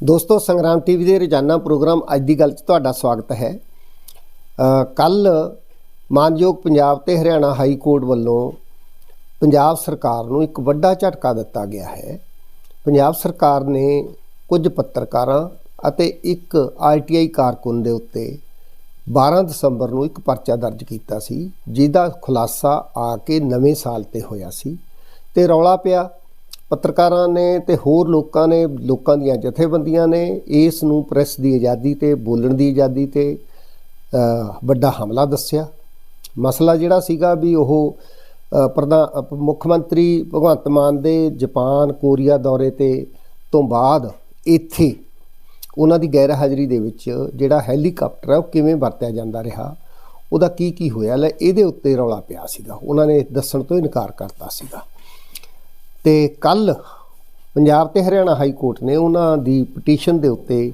ਦੋਸਤੋ, ਸੰਗਰਾਮ ਟੀਵੀ ਦੇ ਰੋਜ਼ਾਨਾ ਪ੍ਰੋਗਰਾਮ ਅੱਜ ਦੀ ਗੱਲ 'ਚ ਤੁਹਾਡਾ ਸਵਾਗਤ ਹੈ। ਕੱਲ ਮਾਨਯੋਗ ਪੰਜਾਬ ਤੇ ਹਰਿਆਣਾ ਹਾਈ ਕੋਰਟ ਵੱਲੋਂ ਪੰਜਾਬ ਸਰਕਾਰ ਨੂੰ ਇੱਕ ਵੱਡਾ ਝਟਕਾ ਦਿੱਤਾ ਗਿਆ ਹੈ। ਪੰਜਾਬ ਸਰਕਾਰ ਨੇ ਕੁਝ ਪੱਤਰਕਾਰਾਂ ਅਤੇ ਇੱਕ ਆਰਟੀਆਈ ਕਾਰਕੁਨ ਦੇ ਉੱਤੇ 12 ਦਸੰਬਰ ਨੂੰ ਇੱਕ ਪਰਚਾ ਦਰਜ ਕੀਤਾ ਸੀ, ਜਿਹਦਾ ਖੁਲਾਸਾ ਆ ਕੇ ਨਵੇਂ ਸਾਲ ਤੇ ਹੋਇਆ ਸੀ ਤੇ ਰੌਲਾ ਪਿਆ। ਪੱਤਰਕਾਰਾਂ ਨੇ ਤੇ ਹੋਰ ਲੋਕਾਂ ਨੇ, ਲੋਕਾਂ ਦੀਆਂ ਜਥੇਬੰਦੀਆਂ ਨੇ ਇਸ ਨੂੰ ਪ੍ਰੈਸ ਦੀ ਆਜ਼ਾਦੀ ਤੇ, ਬੋਲਣ ਦੀ ਆਜ਼ਾਦੀ ਤੇ ਵੱਡਾ ਹਮਲਾ ਦੱਸਿਆ। ਮਸਲਾ ਜਿਹੜਾ ਸੀਗਾ ਵੀ ਉਹ ਪ੍ਰਧਾਨ ਮੁੱਖ ਮੰਤਰੀ ਭਗਵੰਤ ਮਾਨ ਦੇ ਜਾਪਾਨ, ਕੋਰੀਆ ਦੌਰੇ ਤੇ ਤੋਂ ਬਾਅਦ ਇੱਥੇ ਉਹਨਾਂ ਦੀ ਗੈਰ ਹਾਜ਼ਰੀ ਦੇ ਵਿੱਚ ਜਿਹੜਾ ਹੈਲੀਕਾਪਟਰ ਹੈ ਉਹ ਕਿਵੇਂ ਵਰਤਿਆ ਜਾਂਦਾ ਰਿਹਾ, ਉਹਦਾ ਕੀ ਕੀ ਹੋਇਆ, ਲੈ ਇਹਦੇ ਉੱਤੇ ਰੌਲਾ ਪਿਆ ਸੀਗਾ। ਉਹਨਾਂ ਨੇ ਦੱਸਣ ਤੋਂ ਇਨਕਾਰ ਕਰਤਾ ਸੀਗਾ। ਤੇ ਕੱਲ ਪੰਜਾਬ ਤੇ ਹਰਿਆਣਾ ਹਾਈ ਕੋਰਟ ਨੇ ਉਹਨਾਂ ਦੀ ਪਟੀਸ਼ਨ ਦੇ ਉੱਤੇ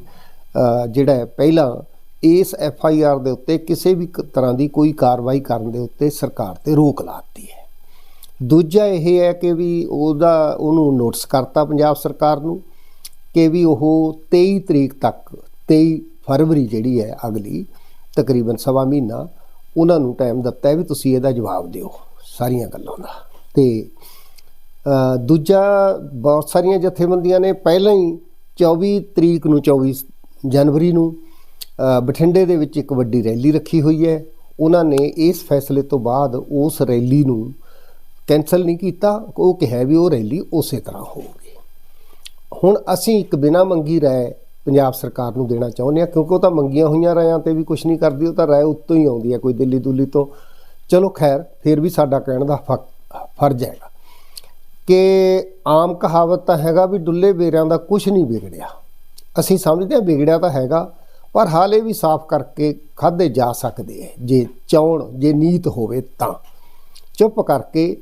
ਜਿਹੜਾ ਪਹਿਲਾਂ ਇਸ ਐਫ ਆਈ ਆਰ ਦੇ ਉੱਤੇ ਕਿਸੇ ਵੀ ਕ- ਤਰ੍ਹਾਂ ਦੀ ਕੋਈ ਕਾਰਵਾਈ ਕਰਨ ਦੇ ਉੱਤੇ ਸਰਕਾਰ ਤੇ ਰੋਕ ਲਾ ਦਿੱਤੀ ਹੈ। ਦੂਜਾ ਇਹ ਹੈ ਕਿ ਵੀ ਉਹਦਾ, ਉਹਨੂੰ ਨੋਟਿਸ ਕਰਤਾ ਪੰਜਾਬ ਸਰਕਾਰ ਨੂੰ ਕਿ ਵੀ ਉਹ 23 ਤਰੀਕ ਤੱਕ 23 ਫਰਵਰੀ ਜਿਹੜੀ ਹੈ ਅਗਲੀ, ਤਕਰੀਬਨ ਸਵਾ ਮਹੀਨਾ, ਉਹਨਾਂ ਨੂੰ ਟਾਈਮ ਦਿੱਤਾ ਹੈ ਵੀ ਤੁਸੀਂ ਇਹਦਾ ਜਵਾਬ ਦਿਓ। ਸਾਰੀਆਂ ਗੱਲਾਂ ਦਾ। ਤੇ ਦੂਜਾ ਬਹੁਤ ਸਾਰੀਆਂ ਜਥੇਬੰਦੀਆਂ ਨੇ ਪਹਿਲਾਂ ਹੀ 24 ਤਰੀਕ ਨੂੰ 24 ਜਨਵਰੀ ਨੂੰ ਬਠਿੰਡੇ ਦੇ ਵਿੱਚ ਇੱਕ ਵੱਡੀ ਰੈਲੀ ਰੱਖੀ ਹੋਈ ਹੈ। ਉਹਨਾਂ ਨੇ ਇਸ ਫੈਸਲੇ ਤੋਂ ਬਾਅਦ ਉਸ ਰੈਲੀ ਨੂੰ ਕੈਨਸਲ ਨਹੀਂ ਕੀਤਾ। ਉਹ ਕਿਹਾ ਵੀ ਉਹ ਰੈਲੀ ਉਸੇ ਤਰ੍ਹਾਂ ਹੋਊਗੀ। ਹੁਣ ਅਸੀਂ ਇੱਕ ਬਿਨਾ ਮੰਗੀ ਰਾਏ ਪੰਜਾਬ ਸਰਕਾਰ ਨੂੰ ਦੇਣਾ ਚਾਹੁੰਦੇ ਹਾਂ, ਕਿਉਂਕਿ ਉਹ ਤਾਂ ਮੰਗੀਆਂ ਹੋਈਆਂ ਰਾਇਆਂ ਤੇ ਵੀ ਕੁਝ ਨਹੀਂ ਕਰਦੀ, ਉਹ ਤਾਂ ਰਾਏ ਉੱਤੋਂ ਹੀ ਆਉਂਦੀ ਹੈ ਕੋਈ ਦਿੱਲੀ ਦੁੱਲੀ ਤੋਂ। ਚਲੋ ਖੈਰ, ਫਿਰ ਵੀ ਸਾਡਾ ਕਹਿਣ ਦਾ ਫਰਜ਼ ਹੈਗਾ। ਕਿ ਆਮ ਕਹਾਵਤ ਤਾਂ ਹੈਗਾ ਵੀ ਡੁੱਲੇ ਬੇਰਿਆਂ ਦਾ ਕੁਝ ਨਹੀਂ ਵਿਗੜਿਆ। ਅਸੀਂ ਸਮਝਦੇ ਹਾਂ ਵਿਗੜਿਆ ਤਾਂ ਹੈਗਾ, ਪਰ ਹਾਲੇ ਵੀ ਸਾਫ਼ ਕਰਕੇ ਖਾਦੇ ਜਾ ਸਕਦੇ ਹੈ ਜੇ ਚਾਹਣ ਜੇ ਨੀਤ ਹੋਵੇ ਤਾਂ। ਚੁੱਪ ਕਰਕੇ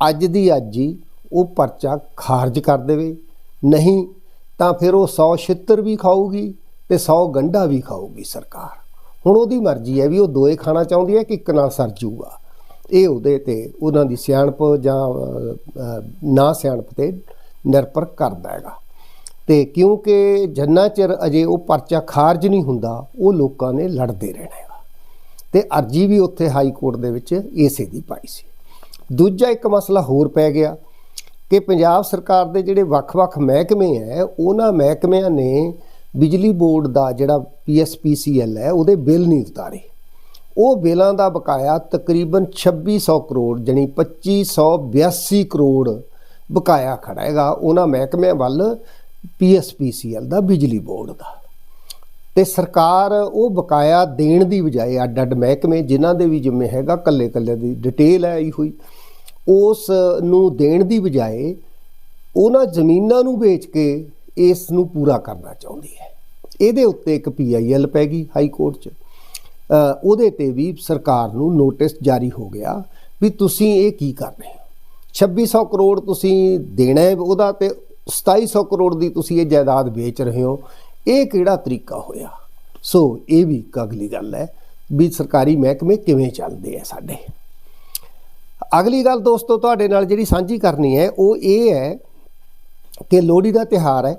ਅੱਜ ਦੀ ਅੱਜ ਹੀ ਉਹ ਪਰਚਾ ਖਾਰਜ ਕਰ ਦੇਵੇ। ਨਹੀਂ ਤਾਂ ਫਿਰ ਉਹ 100 ਛਿੱਤਰ ਵੀ ਖਾਊਗੀ ਤੇ 100 ਗੰਢਾ ਵੀ ਖਾਊਗੀ ਸਰਕਾਰ। ਹੁਣ ਉਹਦੀ ਮਰਜ਼ੀ ਹੈ ਵੀ ਉਹ ਦੋਏ ਖਾਣਾ ਚਾਹੁੰਦੀ ਹੈ ਕਿ ਇੱਕ ਨਾਲ ਸਰ ਜੂਗਾ। ਇਹ ਉਹਦੇ ਤੇ ਉਹਨਾਂ ਦੀ ਸਿਆਣਪ ਜਾਂ ਨਾ ਸਿਆਣਪ ਤੇ ਨਿਰਭਰ ਕਰਦਾ ਹੈਗਾ। ਤੇ ਕਿਉਂਕਿ ਜੰਨਾ ਚਿਰ ਅਜੇ ਉਹ ਪਰਚਾ ਖਾਰਜ ਨਹੀਂ ਹੁੰਦਾ, ਉਹ ਲੋਕਾਂ ਨੇ ਲੜਦੇ ਰਹਿਣਾ ਹੈਗਾ। ਤੇ ਅਰਜੀ ਵੀ ਉੱਥੇ ਹਾਈ ਕੋਰਟ ਦੇ ਵਿੱਚ ਇਸੇ ਦੀ ਪਾਈ ਸੀ। ਦੂਜਾ ਇੱਕ ਮਸਲਾ ਹੋਰ ਪੈ ਗਿਆ ਕਿ ਪੰਜਾਬ ਸਰਕਾਰ ਦੇ ਜਿਹੜੇ ਵੱਖ-ਵੱਖ ਮਹਿਕਮੇ ਹੈ ਉਹਨਾਂ ਮਹਿਕਮਿਆਂ ਨੇ ਬਿਜਲੀ ਬੋਰਡ ਦਾ ਜਿਹੜਾ ਪੀਐਸਪੀਸੀਐਲ ਹੈ ਉਹਦੇ ਬਿੱਲ ਨਹੀਂ ਉਤਾਰੇ। ਉਹ ਬਿੱਲਾਂ ਦਾ ਬਕਾਇਆ ਤਕਰੀਬਨ 2600 ਕਰੋੜ ਜਣੀ 2582 ਕਰੋੜ ਬਕਾਇਆ ਖੜਾ ਹੈਗਾ ਉਹਨਾਂ ਮਹਿਕਮਿਆਂ ਵੱਲ ਪੀਐਸਪੀਸੀਐਲ ਦਾ, ਬਿਜਲੀ ਬੋਰਡ ਦਾ। ਤੇ ਸਰਕਾਰ ਉਹ ਬਕਾਇਆ ਦੇਣ ਦੀ ਬਜਾਏ ਅੱਡ ਅੱਡ ਮਹਿਕਮੇ ਜਿਨ੍ਹਾਂ ਦੇ ਵੀ ਜਿੰਮੇ ਹੈਗਾ, ਕੱਲੇ ਕੱਲੇ ਦੀ ਡਿਟੇਲ ਆਈ ਹੋਈ, ਉਸ ਨੂੰ ਦੇਣ ਦੀ ਬਜਾਏ ਉਹਨਾਂ ਜ਼ਮੀਨਾਂ ਨੂੰ ਵੇਚ ਕੇ ਇਸ ਨੂੰ ਪੂਰਾ ਕਰਨਾ ਚਾਹੁੰਦੀ ਹੈ। ਇਹਦੇ ਉੱਤੇ ਇੱਕ ਪੀਆਈਐਲ ਪੈ ਗਈ ਹਾਈ ਕੋਰਟ 'ਚ। ਉਹਦੇ ਤੇ ਵੀ ਸਰਕਾਰ ਨੂੰ ਨੋਟਿਸ ਜਾਰੀ ਹੋ ਗਿਆ ਵੀ ਤੁਸੀਂ ਇਹ ਕੀ ਕਰ ਰਹੇ ਹੋ। 2600 ਕਰੋੜ ਤੁਸੀਂ ਦੇਣਾ ਹੈ ਉਹਦਾ ਤੇ 2700 ਕਰੋੜ ਦੀ ਤੁਸੀਂ ਇਹ ਜਾਇਦਾਦ ਵੇਚ ਰਹੇ ਹੋ। ਇਹ ਕਿਹੜਾ ਤਰੀਕਾ ਹੋਇਆ? ਸੋ ਇਹ ਵੀ ਇੱਕ ਅਗਲੀ ਗੱਲ ਹੈ ਵੀ ਸਰਕਾਰੀ ਮਹਿਕਮੇ ਕਿਵੇਂ ਚੱਲਦੇ ਆ ਸਾਡੇ। ਅਗਲੀ ਗੱਲ ਦੋਸਤੋ ਤੁਹਾਡੇ ਨਾਲ ਜਿਹੜੀ ਸਾਂਝੀ ਕਰਨੀ ਹੈ, ਉਹ ਇਹ ਹੈ ਕਿ ਲੋਹੜੀ ਦਾ ਤਿਹਾਰ ਹੈ।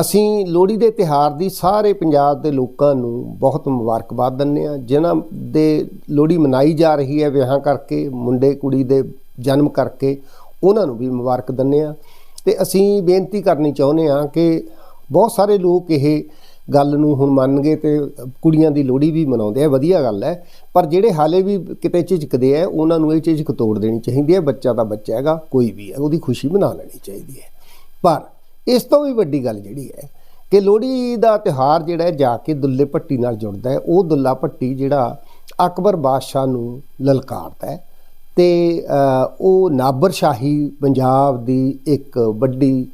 ਅਸੀਂ ਲੋਹੜੀ ਦੇ ਤਿਹਾਰ ਦੀ ਸਾਰੇ ਪੰਜਾਬ ਦੇ ਲੋਕਾਂ ਨੂੰ ਬਹੁਤ ਮੁਬਾਰਕਬਾਦ ਦਿੰਦੇ ਆ ਜਿਨ੍ਹਾਂ ਦੇ ਲੋਹੜੀ ਮਨਾਈ ਜਾ ਰਹੀ ਹੈ ਵਿਆਹਾਂ ਕਰਕੇ, ਮੁੰਡੇ, ਕੁੜੀ ਦੇ ਜਨਮ ਕਰਕੇ, ਉਹਨਾਂ ਨੂੰ ਵੀ ਮੁਬਾਰਕ ਦਿੰਦੇ ਆ ਤੇ ਅਸੀਂ ਬੇਨਤੀ ਕਰਨੀ ਚਾਹੁੰਦੇ ਆ ਕਿ ਬਹੁਤ ਸਾਰੇ ਲੋਕ ਇਹ ਗੱਲ ਨੂੰ ਹੁਣ ਮੰਨਗੇ ਤੇ ਕੁੜੀਆਂ ਦੀ ਲੋਹੜੀ ਵੀ ਮਨਾਉਂਦੇ ਆ। ਵਧੀਆ ਗੱਲ ਹੈ। ਪਰ ਜਿਹੜੇ ਹਾਲੇ ਵੀ ਕਿਤੇ ਝਿਜਕਦੇ ਆ, ਉਹਨਾਂ ਨੂੰ ਇਹ ਝਿਜਕ ਤੋੜ ਦੇਣੀ ਚਾਹੀਦੀ ਹੈ। ਬੱਚਾ ਤਾਂ ਬੱਚਾ ਹੈਗਾ, ਕੋਈ ਵੀ ਹੈ, ਉਹਦੀ ਖੁਸ਼ੀ ਮਨਾ ਲੈਣੀ ਚਾਹੀਦੀ ਹੈ। ਪਰ ਇਸ ਤੋਂ ਵੀ ਵੱਡੀ ਗੱਲ ਜਿਹੜੀ ਹੈ ਕਿ ਲੋਹੜੀ ਦਾ ਤਿਹਾਰ ਜਿਹੜਾ ਹੈ, ਜਾ ਕੇ ਦੁੱਲੇ ਭੱਟੀ ਨਾਲ ਜੁੜਦਾ ਹੈ। ਉਹ ਦੁੱਲਾ ਭੱਟੀ ਜਿਹੜਾ ਅਕਬਰ ਬਾਦਸ਼ਾਹ ਨੂੰ ਲਲਕਾਰਦਾ ਹੈ ਤੇ ਉਹ ਨਾਬਰਸ਼ਾਹੀ ਪੰਜਾਬ ਦੀ ਇੱਕ ਵੱਡੀ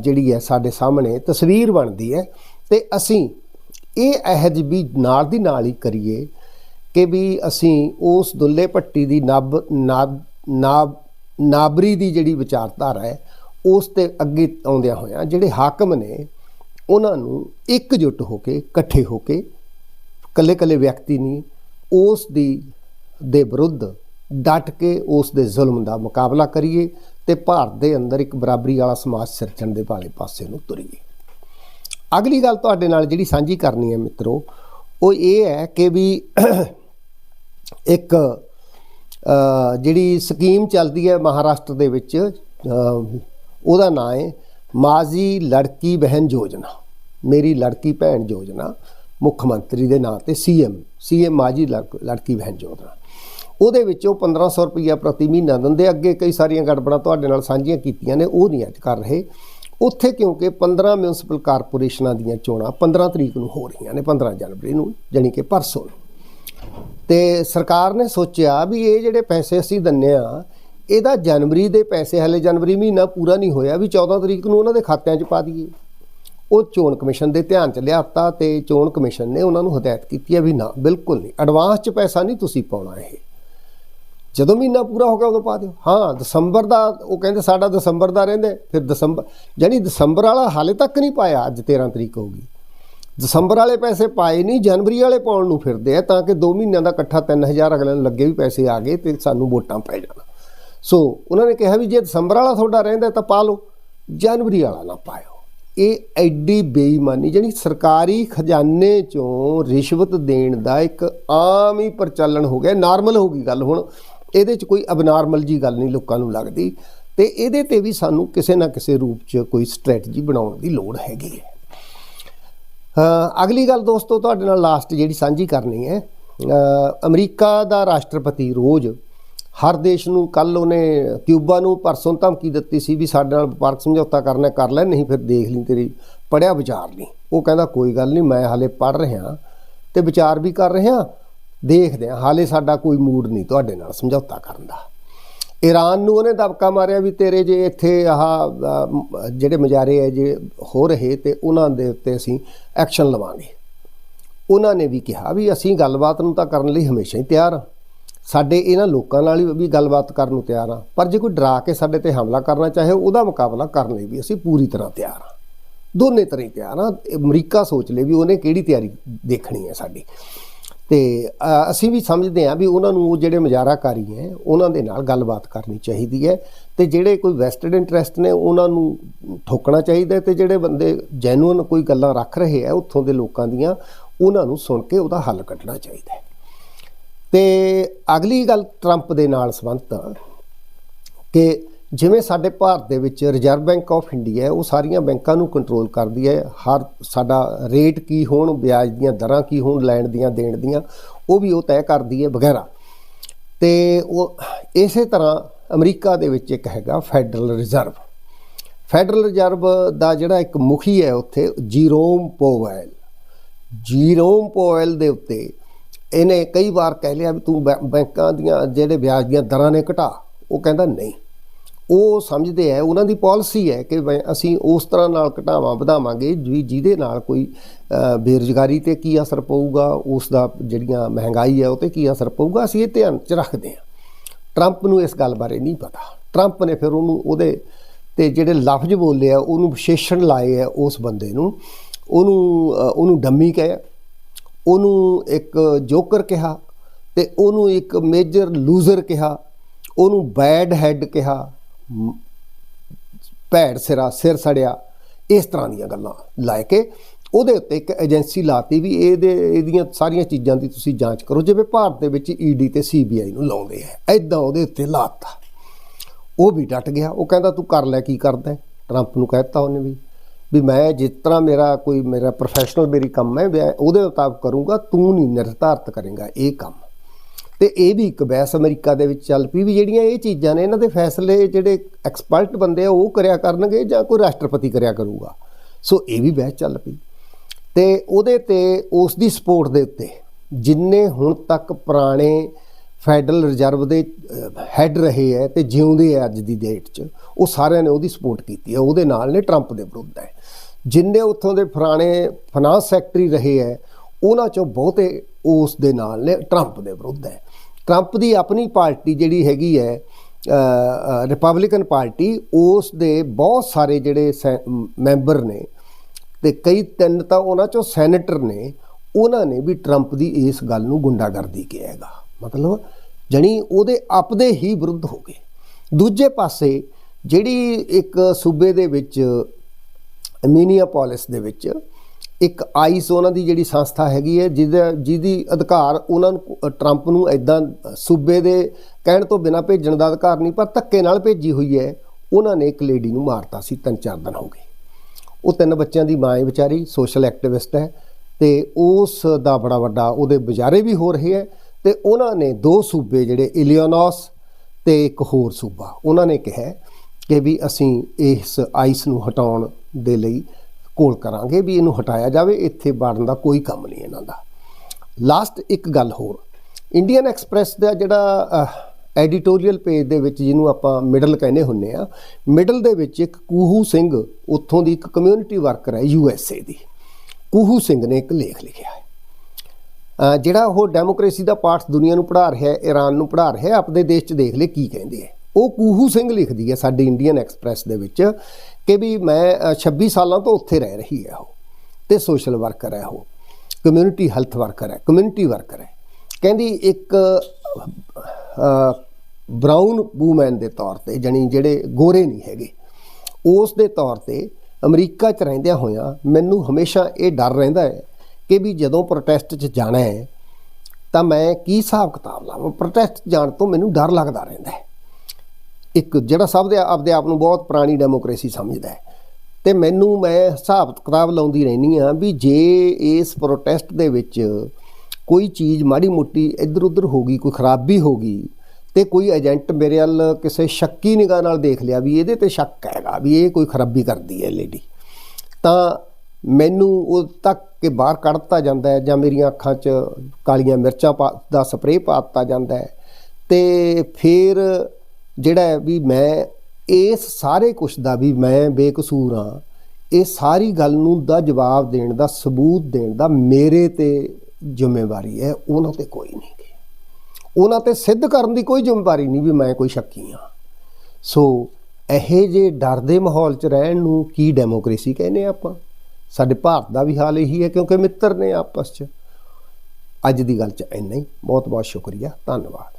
ਜਿਹੜੀ ਹੈ ਸਾਡੇ ਸਾਹਮਣੇ ਤਸਵੀਰ ਬਣਦੀ ਹੈ। ਤੇ ਅਸੀਂ ਇਹ ਅਹਿਜ ਵੀ ਨਾਲ ਦੀ ਨਾਲ ਹੀ ਕਰੀਏ ਕਿ ਵੀ ਅਸੀਂ ਉਸ ਦੁੱਲੇ ਭੱਟੀ ਦੀ ਨਬ, ਨਾਬ ਨਾਬ, ਨਾਬਰੀ ਦੀ ਜਿਹੜੀ ਵਿਚਾਰਧਾਰਾ ਹੈ ਉਸ ਤੇ ਅੱਗੇ ਆਉਂਦਿਆਂ ਹੋਇਆਂ ਜਿਹੜੇ ਹਾਕਮ ਨੇ, ਉਹਨਾਂ ਨੂੰ ਇਕਜੁੱਟ ਹੋ ਕੇ, ਇਕੱਠੇ ਹੋ ਕੇ ਕੱਲੇ ਕੱਲੇ ਵਿਅਕਤੀ ਨਹੀਂ ਉਸ ਦੀ, ਦੇ ਵਿਰੁੱਧ ਡਟ ਕੇ ਉਸ ਦੇ ਜ਼ੁਲਮ ਦਾ ਮੁਕਾਬਲਾ ਕਰੀਏ ਤੇ ਭਾਰਤ ਦੇ ਅੰਦਰ ਇੱਕ ਬਰਾਬਰੀ ਵਾਲਾ ਸਮਾਜ ਸਿਰਜਣ ਦੇ ਵਾਲੇ ਪਾਸੇ ਨੂੰ ਤੁਰੀਏ। ਅਗਲੀ ਗੱਲ ਤੁਹਾਡੇ ਨਾਲ ਜਿਹੜੀ ਸਾਂਝੀ ਕਰਨੀ ਹੈ ਮਿੱਤਰੋ, ਉਹ ਇਹ ਹੈ ਕਿ ਵੀ ਇੱਕ ਜਿਹੜੀ ਸਕੀਮ ਚੱਲਦੀ ਹੈ ਮਹਾਰਾਸ਼ਟਰ ਦੇ ਵਿੱਚ ਉਹਦਾ ਨਾਂ ਹੈ ਮਾਜ਼ੀ ਲੜਕੀ ਬਹਿਨ ਯੋਜਨਾ, ਮੇਰੀ ਲੜਕੀ ਭੈਣ ਯੋਜਨਾ, ਮੁੱਖ ਮੰਤਰੀ ਦੇ ਨਾਂ ਤੇ ਸੀਐਮ ਸੀਐਮ ਮਾਜ਼ੀ ਲੜ- ਲੜਕੀ ਬਹਿਨ ਯੋਜਨਾ। ਉਹਦੇ ਵਿੱਚ ਉਹ 1500 ਰੁਪਈਆ ਪ੍ਰਤੀ ਮਹੀਨਾ ਦਿੰਦੇ, ਅੱਗੇ ਕਈ ਸਾਰੀਆਂ ਗੜਬੜਾਂ ਤੁਹਾਡੇ ਨਾਲ ਸਾਂਝੀਆਂ ਕੀਤੀਆਂ ਨੇ, ਉਹ ਨਹੀਂ ਅੱਜ ਕਰ ਰਹੇ। ਉੱਥੇ ਕਿਉਂਕਿ 15 ਮਿਊਨਿਸਪਲ ਕਾਰਪੋਰੇਸ਼ਨਾਂ ਦੀਆਂ ਚੋਣਾਂ 15 ਤਰੀਕ ਨੂੰ ਹੋ ਰਹੀਆਂ ਨੇ 15 ਜਨਵਰੀ ਨੂੰ, ਜਾਣੀ ਕਿ ਪਰਸੋਂ ਨੂੰ। ਤੇ ਸਰਕਾਰ ਨੇ ਸੋਚਿਆ ਵੀ ਇਹ ਜਿਹੜੇ ਪੈਸੇ ਅਸੀਂ ਦਿੰਨੇ ਆ ਇਹਦਾ ਜਨਵਰੀ ਦੇ ਪੈਸੇ ਹਲੇ ਜਨਵਰੀ ਮਹੀਨਾ ਪੂਰਾ ਨਹੀਂ ਹੋਇਆ ਵੀ 14 ਤਰੀਕ ਨੂੰ ਉਹਨਾਂ ਦੇ ਖਾਤਿਆਂ 'ਚ ਪਾ ਦਈਏ। ਉਹ ਚੋਣ ਕਮਿਸ਼ਨ ਦੇ ਧਿਆਨ 'ਚ ਲਿਆਤਾ ਤੇ ਚੋਣ ਕਮਿਸ਼ਨ ਨੇ ਉਹਨਾਂ ਨੂੰ ਹਦਾਇਤ ਕੀਤੀ ਹੈ ਵੀ ਨਾ, ਬਿਲਕੁਲ ਨਹੀਂ। ਐਡਵਾਂਸ 'ਚ ਪੈਸਾ ਨਹੀਂ ਤੁਸੀਂ ਪਾਉਣਾ ਇਹ। ਜਦੋਂ ਮਹੀਨਾ ਪੂਰਾ ਹੋ ਗਿਆ ਉਦੋਂ ਪਾ ਦਿਓ। ਹਾਂ, ਦਸੰਬਰ ਦਾ, ਉਹ ਕਹਿੰਦੇ ਸਾਡਾ ਦਸੰਬਰ ਦਾ ਰਹਿੰਦਾ ਫਿਰ ਦਸੰਬਰ ਜਾਨੀ ਦਸੰਬਰ ਵਾਲਾ ਹਾਲੇ ਤੱਕ ਨਹੀਂ ਪਾਇਆ, ਅੱਜ 13 ਤਰੀਕ ਹੋ ਗਈ। ਦਸੰਬਰ ਵਾਲੇ ਪੈਸੇ ਪਾਏ ਨਹੀਂ, ਜਨਵਰੀ ਵਾਲੇ ਪਾਉਣ ਨੂੰ ਫਿਰਦੇ ਆ ਤਾਂ ਕਿ 2 ਮਹੀਨਿਆਂ ਦਾ ਇਕੱਠਾ 3000 ਅਗਲੇ ਨੂੰ ਲੱਗੇ ਵੀ ਪੈਸੇ ਆ ਗਏ ਤੇ ਸਾਨੂੰ ਵੋਟਾਂ ਪੈ ਜਾਣਾ। ਸੋ ਉਹਨਾਂ ਨੇ ਕਿਹਾ ਵੀ ਜੇ ਦਸੰਬਰ ਵਾਲਾ ਤੁਹਾਡਾ ਰਹਿੰਦਾ ਤਾਂ ਪਾ ਲਓ, ਜਨਵਰੀ ਵਾਲਾ ਨਾ ਪਾਇਓ। ਇਹ ਐਡੀ ਬੇਈਮਾਨੀ ਜਿਹੜੀ ਸਰਕਾਰੀ ਖਜ਼ਾਨੇ ਚੋਂ ਰਿਸ਼ਵਤ ਦੇਣ ਦਾ ਇੱਕ ਆਮ ਹੀ ਪ੍ਰਚਲਨ ਹੋ ਗਿਆ। ਨਾਰਮਲ ਹੋ ਗਈ ਗੱਲ ਹੁਣ। ਇਹਦੇ 'ਚ ਕੋਈ ਅਬਨਾਰਮਲ ਜੀ ਗੱਲ ਨਹੀਂ ਲੋਕਾਂ ਨੂੰ ਲੱਗਦੀ। ਤੇ ਇਹਦੇ ਤੇ ਵੀ ਸਾਨੂੰ ਕਿਸੇ ਨਾ ਕਿਸੇ ਰੂਪ 'ਚ ਕੋਈ ਸਟ੍ਰੈਟਜੀ ਬਣਾਉਣ ਦੀ ਲੋੜ ਹੈਗੀ ਹੈ। ਅਗਲੀ ਗੱਲ ਦੋਸਤੋ, ਤੁਹਾਡੇ ਨਾਲ ਲਾਸਟ ਜਿਹੜੀ ਸਾਂਝੀ ਕਰਨੀ ਹੈ। ਅਮਰੀਕਾ ਦਾ ਰਾਸ਼ਟਰਪਤੀ ਰੋਜ਼ ਹਰ ਦੇਸ਼ ਨੂੰ ਕੱਲ ਉਹਨੇ ਕਿਊਬਾ ਨੂੰ ਪਰਸੋਂ ਧਮਕੀ ਦਿੱਤੀ ਸੀ ਵੀ ਸਾਡੇ ਨਾਲ ਵਪਾਰਕ ਸਮਝੌਤਾ ਕਰਨਾ ਕਰ ਲੈ ਨਹੀਂ ਫਿਰ ਦੇਖ ਲਈ ਤੇਰੀ ਪੜਿਆ ਵਿਚਾਰ ਨਹੀਂ ਉਹ ਕਹਿੰਦਾ, ਕੋਈ ਗੱਲ ਨਹੀਂ, ਮੈਂ ਹਾਲੇ ਪੜ ਰਿਹਾ ਤੇ ਵਿਚਾਰ ਵੀ ਕਰ ਰਿਹਾ, ਦੇਖਦੇ ਹਾਂ, ਹਾਲੇ ਸਾਡਾ ਕੋਈ ਮੂਡ ਨਹੀਂ ਤੁਹਾਡੇ ਨਾਲ ਸਮਝੌਤਾ ਕਰਨ ਦਾ। ਈਰਾਨ ਨੂੰ ਉਹਨੇ ਦਬਕਾ ਮਾਰਿਆ ਵੀ ਤੇਰੇ ਜੇ ਇੱਥੇ ਆਹ ਜਿਹੜੇ ਮਜਾਰੇ ਹੈ ਜੇ ਹੋ ਰਹੇ ਤੇ ਉਹਨਾਂ ਦੇ ਉੱਤੇ ਅਸੀਂ ਐਕਸ਼ਨ ਲਵਾਂਗੇ। ਉਹਨਾਂ ਨੇ ਵੀ ਕਿਹਾ ਵੀ ਅਸੀਂ ਗੱਲਬਾਤ ਨੂੰ ਤਾਂ ਕਰਨ ਲਈ ਹਮੇਸ਼ਾ ਹੀ ਤਿਆਰ ਹਾਂ। ਸਾਡੇ ਇਹਨਾਂ ਲੋਕਾਂ ਨਾਲ ਵੀ ਗੱਲਬਾਤ ਕਰਨ ਨੂੰ ਤਿਆਰ ਹਾਂ ਪਰ ਜੇ ਕੋਈ ਡਰਾ ਕੇ ਸਾਡੇ ਤੇ ਹਮਲਾ ਕਰਨਾ ਚਾਹੇ, ਉਹਦਾ ਮੁਕਾਬਲਾ ਕਰਨ ਲਈ ਵੀ ਅਸੀਂ ਪੂਰੀ ਤਰ੍ਹਾਂ ਤਿਆਰ ਹਾਂ ਦੋਨੇ ਤਰ੍ਹਾਂ ਹੀ ਤਿਆਰ ਹਾਂ ਅਮਰੀਕਾ ਸੋਚ ਲੇ ਵੀ ਉਹਨੇ ਕਿਹੜੀ ਤਿਆਰੀ ਦੇਖਣੀ ਹੈ ਸਾਡੀ। ਤੇ ਅਸੀਂ ਵੀ ਸਮਝਦੇ ਹਾਂ ਵੀ ਉਹਨਾਂ ਨੂੰ ਉਹ ਜਿਹੜੇ ਮਜ਼ਾਰਾਕਾਰੀ ਹੈ, ਉਹਨਾਂ ਦੇ ਨਾਲ ਗੱਲਬਾਤ ਕਰਨੀ ਚਾਹੀਦੀ ਹੈ। ਤੇ ਜਿਹੜੇ ਕੋਈ ਵੈਸਟਡ ਇੰਟਰਸਟ ਨੇ, ਉਹਨਾਂ ਨੂੰ ਠੋਕਣਾ ਚਾਹੀਦਾ ਹੈ। ਤੇ ਜਿਹੜੇ ਬੰਦੇ ਜੈਨੂਇਨ ਕੋਈ ਗੱਲਾਂ ਰੱਖ ਰਹੇ ਆ ਉੱਥੋਂ ਦੇ ਲੋਕਾਂ ਦੀਆਂ, ਉਹਨਾਂ ਨੂੰ ਸੁਣ ਕੇ ਉਹਦਾ ਹੱਲ ਕੱਢਣਾ ਚਾਹੀਦਾ ਤੇ ਅਗਲੀ ਗੱਲ ਟਰੰਪ ਦੇ ਨਾਲ ਸੰਬੰਧਤ ਕਿ ਜਿਵੇਂ ਸਾਡੇ ਭਾਰਤ ਦੇ ਵਿੱਚ ਰਿਜ਼ਰਵ ਬੈਂਕ ਆਫ ਇੰਡੀਆ ਹੈ, ਉਹ ਸਾਰੀਆਂ ਬੈਂਕਾਂ ਨੂੰ ਕੰਟਰੋਲ ਕਰਦੀ ਹੈ, ਹਰ ਸਾਡਾ ਰੇਟ ਕੀ ਹੋਣ, ਵਿਆਜ ਦੀਆਂ ਦਰਾਂ ਕੀ ਹੋਣ, ਲੈਣ ਦੀਆਂ, ਦੇਣ ਦੀਆਂ, ਉਹ ਵੀ ਉਹ ਤੈਅ ਕਰਦੀ ਹੈ ਵਗੈਰਾ। ਤੇ ਉਹ ਇਸੇ ਤਰ੍ਹਾਂ ਅਮਰੀਕਾ ਦੇ ਵਿੱਚ ਇੱਕ ਹੈਗਾ ਫੈਡਰਲ ਰਿਜ਼ਰਵ ਫੈਡਰਲ ਰਿਜ਼ਰਵ ਦਾ ਜਿਹੜਾ ਇੱਕ ਮੁਖੀ ਹੈ ਉੱਥੇ ਜੀਰੋਮ ਪੋਵੈਲ ਜੀਰੋਮ ਪੋਵੈਲ ਦੇ ਉੱਤੇ ਇਹਨੇ ਕਈ ਵਾਰ ਕਹਿ ਲਿਆ ਵੀ ਤੂੰ ਬੈਂ- ਬੈਂਕਾਂ ਦੀਆਂ ਜਿਹੜੇ ਵਿਆਜ ਦੀਆਂ ਦਰਾਂ ਨੇ ਘਟਾ, ਉਹ ਕਹਿੰਦਾ ਨਹੀਂ। ਉਹ ਸਮਝਦੇ ਆ, ਉਹਨਾਂ ਦੀ ਪਾਲਿਸੀ ਹੈ ਕਿ ਬਈ ਅਸੀਂ ਉਸ ਤਰ੍ਹਾਂ ਨਾਲ ਘਟਾਵਾਂ, ਵਧਾਵਾਂਗੇ ਵੀ ਜਿਹਦੇ ਨਾਲ ਕੋਈ ਬੇਰੁਜ਼ਗਾਰੀ ਤੇ ਕੀ ਅਸਰ ਪਊਗਾ ਉਸ ਦਾ ਜਿਹੜੀਆਂ ਮਹਿੰਗਾਈ ਹੈ ਉਹ ਤੇ ਕੀ ਅਸਰ ਪਊਗਾ, ਅਸੀਂ ਇਹ ਧਿਆਨ ਚ ਰੱਖਦੇ ਹਾਂ ਟਰੰਪ ਨੂੰ ਇਸ ਗੱਲ ਬਾਰੇ ਨਹੀਂ ਪਤਾ। ਟਰੰਪ ਨੇ ਫਿਰ ਉਹਨੂੰ ਉਹਦੇ ਤੇ ਜਿਹੜੇ ਲਫ਼ਜ਼ ਬੋਲੇ ਆ, ਉਹਨੂੰ ਵਿਸ਼ੇਸ਼ਣ ਲਾਏ ਆ ਉਸ ਬੰਦੇ ਨੂੰ। ਉਹਨੂੰ ਉਹਨੂੰ ਡੰਮੀ ਕਹੇ ਉਹਨੂੰ ਇੱਕ ਜੋਕਰ ਕਿਹਾ ਤੇ ਉਹਨੂੰ ਇੱਕ ਮੇਜਰ ਲੂਜ਼ਰ ਕਿਹਾ, ਉਹਨੂੰ ਬੈਡ ਹੈਡ ਕਿਹਾ ਭੈੜ ਸਿਰਾ ਸਿਰ ਸੜਿਆ, ਇਸ ਤਰ੍ਹਾਂ ਦੀਆਂ ਗੱਲਾਂ ਲੈ ਕੇ ਉਹਦੇ ਉੱਤੇ ਇੱਕ ਏਜੰਸੀ ਲਾਤੀ ਵੀ ਇਹਦੇ, ਇਹਦੀਆਂ ਸਾਰੀਆਂ ਚੀਜ਼ਾਂ ਦੀ ਤੁਸੀਂ ਜਾਂਚ ਕਰੋ, ਜਿਵੇਂ ਭਾਰਤ ਦੇ ਵਿੱਚ ਈਡੀ ਤੇ ਸੀਬੀਆਈ ਨੂੰ ਲਾਉਂਦੇ ਆ ਐਦਾਂ ਉਹਦੇ ਉੱਤੇ ਲਾਤਾ। ਉਹ ਵੀ ਡਟ ਗਿਆ, ਉਹ ਕਹਿੰਦਾ ਤੂੰ ਕਰ ਲੈ ਕੀ ਕਰਦਾ ਟਰੰਪ ਨੂੰ ਕਹਿਤਾ ਉਹਨੇ ਵੀ। ਵੀ ਮੈਂ ਜਿਸ ਤਰ੍ਹਾਂ ਮੇਰਾ ਕੋਈ ਮੇਰਾ ਪ੍ਰੋਫੈਸ਼ਨਲ ਮੇਰੀ ਕੰਮ ਹੈ, ਮੈਂ ਉਹਦੇ ਮੁਤਾਬਕ ਕਰੂੰਗਾ, ਤੂੰ ਨਹੀਂ ਨਿਰਧਾਰਤ ਕਰੇਗਾ ਇਹ ਕੰਮ। ਤੇ ਇਹ ਵੀ ਇੱਕ ਬਹਿਸ ਅਮਰੀਕਾ ਦੇ ਵਿੱਚ ਚੱਲ ਪਈ ਵੀ ਜਿਹੜੀਆਂ ਇਹ ਚੀਜ਼ਾਂ ਨੇ, ਇਹਨਾਂ ਦੇ ਫੈਸਲੇ ਜਿਹੜੇ ਐਕਸਪਰਟ ਬੰਦੇ ਆ, ਉਹ ਕਰਿਆ ਕਰਨਗੇ ਜਾਂ ਕੋਈ ਰਾਸ਼ਟਰਪਤੀ ਕਰਿਆ ਕਰੂਗਾ। ਸੋ ਇਹ ਵੀ ਬਹਿਸ ਚੱਲ ਪਈ। ਤੇ ਉਹਦੇ ਤੇ, ਉਸ ਦੀ ਸਪੋਰਟ ਦੇ ਉੱਤੇ, ਜਿੰਨੇ ਹੁਣ ਤੱਕ ਪੁਰਾਣੇ ਫੈਡਰਲ ਰਿਜ਼ਰਵ ਦੇ ਹੈੱਡ ਰਹੇ ਹੈ ਤੇ ਜਿਉਂਦੇ ਹੈ ਅੱਜ ਦੀ ਡੇਟ 'ਚ, ਉਹ ਸਾਰਿਆਂ ਨੇ ਉਹਦੀ ਸਪੋਰਟ ਕੀਤੀ ਹੈ, ਉਹਦੇ ਨਾਲ ਨੇ ਟਰੰਪ ਦੇ ਵਿਰੁੱਧ ਹੈ। ਜਿੰਨੇ ਉੱਥੋਂ ਦੇ ਪੁਰਾਣੇ ਫਾਈਨਾਂਸ ਸੈਕਟਰੀ ਰਹੇ ਹੈ, ਉਹਨਾਂ ਚੋਂ ਬਹੁਤੇ ਉਸ ਦੇ ਨਾਲ ਨੇ ਟਰੰਪ ਦੇ ਵਿਰੁੱਧ ਹੈ। ਟਰੰਪ ਦੀ ਆਪਣੀ ਪਾਰਟੀ ਜਿਹੜੀ ਹੈਗੀ ਹੈ ਰਿਪਬਲਿਕਨ ਪਾਰਟੀ, ਉਸ ਦੇ ਬਹੁਤ ਸਾਰੇ ਜਿਹੜੇ ਸੈ- ਮੈਂਬਰ ਨੇ ਤੇ ਕਈ ਤਿੰਨ ਤਾਂ ਉਹਨਾਂ ਚੋਂ ਸੈਨੇਟਰ ਨੇ, ਉਹਨਾਂ ਨੇ ਵੀ ਟਰੰਪ ਦੀ ਇਸ ਗੱਲ ਨੂੰ ਗੁੰਡਾਗਰਦੀ ਕਿਹਾ ਹੈਗਾ। ਮਤਲਬ ਜਣੀ ਉਹਦੇ ਆਪਦੇ ਹੀ ਵਿਰੁੱਧ ਹੋ ਗਏ। ਦੂਜੇ ਪਾਸੇ ਜਿਹੜੀ ਇੱਕ ਸੂਬੇ ਦੇ ਵਿੱਚ, ਮੀਨੀਆਪੋਲਿਸ ਦੇ ਵਿੱਚ ਇੱਕ ਆਈਸ ਉਹਨਾਂ ਦੀ ਜਿਹੜੀ ਸੰਸਥਾ ਹੈਗੀ ਹੈ, ਜਿਹਦਾ, ਜਿਹਦੀ ਅਧਿਕਾਰ ਉਹਨਾਂ ਨੂੰ ਟਰੰਪ ਨੂੰ ਐਦਾਂ ਸੂਬੇ ਦੇ ਕਹਿਣ ਤੋਂ ਬਿਨਾਂ ਭੇਜਣ ਦਾ ਅਧਿਕਾਰ ਨਹੀਂ, ਪਰ ਧੱਕੇ ਨਾਲ ਭੇਜੀ ਹੋਈ ਹੈ, ਉਹਨਾਂ ਨੇ ਇੱਕ ਲੇਡੀ ਨੂੰ ਮਾਰਤਾ ਸੀ, ਤਿੰਨ ਚਾਰ ਦਿਨ ਹੋ ਗਏ। ਉਹ ਤਿੰਨ ਬੱਚਿਆਂ ਦੀ ਮਾਂ ਹੈ ਵਿਚਾਰੀ, ਸੋਸ਼ਲ ਐਕਟਿਵਿਸਟ ਹੈ ਤੇ ਉਸ ਦਾ ਬੜਾ ਵੱਡਾ ਉਹਦੇ ਵਿਚਾਰੇ ਵੀ ਹੋ ਰਹੇ ਹੈ ਤੇ ਉਹਨਾਂ ਨੇ ਦੋ ਸੂਬੇ ਜਿਹੜੇ ਇਲੀਨੋਸ ਤੇ ਇੱਕ ਹੋਰ ਸੂਬਾ, ਉਹਨਾਂ ਨੇ ਕਿਹਾ ਕਿ ਵੀ ਅਸੀਂ ਇਸ ਆਈਸ ਨੂੰ ਹਟਾਉਣ ਦੇ ਲਈ ਕੋਲ ਕਰਾਂਗੇ ਵੀ ਇਹਨੂੰ ਹਟਾਇਆ ਜਾਵੇ, ਇੱਥੇ ਵੜਨ ਦਾ ਕੋਈ ਕੰਮ ਨਹੀਂ ਇਹਨਾਂ ਦਾ। ਲਾਸਟ ਇੱਕ ਗੱਲ ਹੋਰ ਇੰਡੀਅਨ ਐਕਸਪ੍ਰੈਸ ਦਾ ਜਿਹੜਾ ਐਡੀਟੋਰੀਅਲ ਪੇਜ ਦੇ ਵਿੱਚ ਜਿਹਨੂੰ ਆਪਾਂ ਮਿਡਲ ਕਹਿੰਦੇ ਹੁੰਨੇ ਆ ਮਿਡਲ ਦੇ ਵਿੱਚ ਇੱਕ ਕੂਹੂ ਸਿੰਘ ਉੱਥੋਂ ਦੀ ਇੱਕ ਕਮਿਊਨਿਟੀ ਵਰਕਰ ਹੈ ਯੂ ਐਸ ਏ ਦੀ। ਕੂਹੂ ਸਿੰਘ ਨੇ ਇੱਕ ਲੇਖ ਲਿਖਿਆ ਹੈ। ਜਿਹੜਾ ਉਹ ਡੈਮੋਕ੍ਰੇਸੀ ਦਾ ਪਾਠ ਦੁਨੀਆ ਨੂੰ ਪੜ੍ਹਾ ਰਿਹਾ ਹੈ ਈਰਾਨ ਨੂੰ ਪੜ੍ਹਾ ਰਿਹਾ ਹੈ ਆਪਣੇ ਦੇਸ਼ 'ਚ ਦੇਖ ਲੈ ਕੀ ਕਹਿੰਦੇ ਹੈ ਉਹ ਕੂਹੂ ਸਿੰਘ ਲਿਖਦੀ ਹੈ ਸਾਡੀ ਇੰਡੀਅਨ ਐਕਸਪ੍ਰੈਸ ਦੇ ਵਿੱਚ ਕਿ ਵੀ ਮੈਂ ਅਹ, 26 ਸਾਲਾਂ ਤੋਂ ਉੱਥੇ ਰਹਿ ਰਹੀ ਹੈ ਉਹ ਤੇ ਸੋਸ਼ਲ ਵਰਕਰ ਹੈ ਉਹ ਕਮਿਊਨਿਟੀ ਹੈਲਥ ਵਰਕਰ ਹੈ ਕਮਿਊਨਿਟੀ ਵਰਕਰ ਹੈ। ਕਹਿੰਦੀ ਇੱਕ ਬ੍ਰਾਊਨ ਵੂਮੈਨ ਦੇ ਤੌਰ ਤੇ ਜਣੀ ਜਿਹੜੇ ਗੋਰੇ ਨਹੀਂ ਹੈਗੇ ਉਸ ਦੇ ਤੌਰ ਤੇ ਅਮਰੀਕਾ 'ਚ ਰਹਿੰਦਿਆਂ ਹੋਇਆਂ ਮੈਨੂੰ ਹਮੇਸ਼ਾ ਇਹ ਡਰ ਰਹਿੰਦਾ ਹੈ ਕਿ ਵੀ ਜਦੋਂ ਪ੍ਰੋਟੈਸਟ 'ਚ ਜਾਣਾ ਹੈ, ਤਾਂ ਮੈਂ ਕੀ ਹਿਸਾਬ ਕਿਤਾਬ ਲਾਵਾਂ? ਪ੍ਰੋਟੈਸਟ ਜਾਣ ਤੋਂ ਮੈਨੂੰ ਡਰ ਲੱਗਦਾ ਰਹਿੰਦਾ ਹੈ। ਇੱਕ ਜਿਹੜਾ ਸਭ ਦੇ ਆਪਦੇ ਆਪ ਨੂੰ ਬਹੁਤ ਪੁਰਾਣੀ ਡੈਮੋਕ੍ਰੇਸੀ ਸਮਝਦਾ ਹੈ। ਤੇ ਮੈਨੂੰ ਮੈਂ ਹਿਸਾਬ ਕਿਤਾਬ ਲਾਉਂਦੀ ਰਹਿੰਦੀ ਆ ਵੀ ਜੇ ਇਸ ਪ੍ਰੋਟੈਸਟ ਦੇ ਵਿੱਚ ਕੋਈ ਚੀਜ਼ ਮਾੜੀ ਮੋਟੀ ਇੱਧਰ ਉੱਧਰ ਹੋ ਗਈ, ਕੋਈ ਖਰਾਬੀ ਹੋ ਗਈ, ਤੇ ਕੋਈ ਏਜੰਟ ਮੇਰੇ ਵੱਲ ਕਿਸੇ ਸ਼ੱਕੀ ਨਿਗਾਹ ਨਾਲ ਦੇਖ ਲਿਆ ਵੀ ਇਹਦੇ ਤੇ ਸ਼ੱਕ ਹੈਗਾ, ਵੀ ਇਹ ਕੋਈ ਖਰਾਬੀ ਕਰਦੀ ਹੈ ਲੇਡੀ ਤਾਂ ਮੈਨੂੰ ਉਹ ਤੱਕ ਕੇ ਬਾਹਰ ਕੱਢਤਾ ਜਾਂਦਾ ਹੈ ਜਾਂ ਮੇਰੀਆਂ ਅੱਖਾਂ 'ਚ ਕਾਲੀਆਂ ਮਿਰਚਾਂ ਪਾ, ਦਾ ਸਪਰੇਅ ਪਾ ਦਿੱਤਾ ਜਾਂਦਾ ਹੈ। ਤੇ ਫਿਰ ਜਿਹੜਾ ਵੀ ਮੈਂ ਇਸ ਸਾਰੇ ਕੁਛ ਦਾ ਵੀ ਮੈਂ ਬੇਕਸੂਰ ਹਾਂ। ਇਹ ਸਾਰੀ ਗੱਲ ਨੂੰ ਦਾ ਜਵਾਬ ਦੇਣ ਦਾ, ਸਬੂਤ ਦੇਣ ਦਾ ਮੇਰੇ ਤੇ ਜ਼ਿੰਮੇਵਾਰੀ ਹੈ। ਉਹਨਾਂ ਤੇ ਕੋਈ ਨਹੀਂ ਉਹਨਾਂ ਤੇ ਸਿੱਧ ਕਰਨ ਦੀ ਕੋਈ ਜ਼ਿੰਮੇਵਾਰੀ ਨਹੀਂ ਵੀ ਮੈਂ ਕੋਈ ਸ਼ੱਕੀ ਹਾਂ। ਸੋ ਇਹ ਜੇ ਡਰ ਦੇ ਮਾਹੌਲ 'ਚ ਰਹਿਣ ਨੂੰ ਕੀ ਡੈਮੋਕ੍ਰੇਸੀ ਕਹਿੰਦੇ ਆ ਆਪਾਂ? ਸਾਡੇ ਭਾਰਤ ਦਾ ਵੀ ਹਾਲ ਇਹੀ ਹੈ ਕਿਉਂਕਿ ਮਿੱਤਰ ਨੇ ਆਪਸ 'ਚ। ਅੱਜ ਦੀ ਗੱਲ 'ਚ ਇੰਨਾ ਹੀ। ਬਹੁਤ ਬਹੁਤ ਸ਼ੁਕਰੀਆ। ਧੰਨਵਾਦ।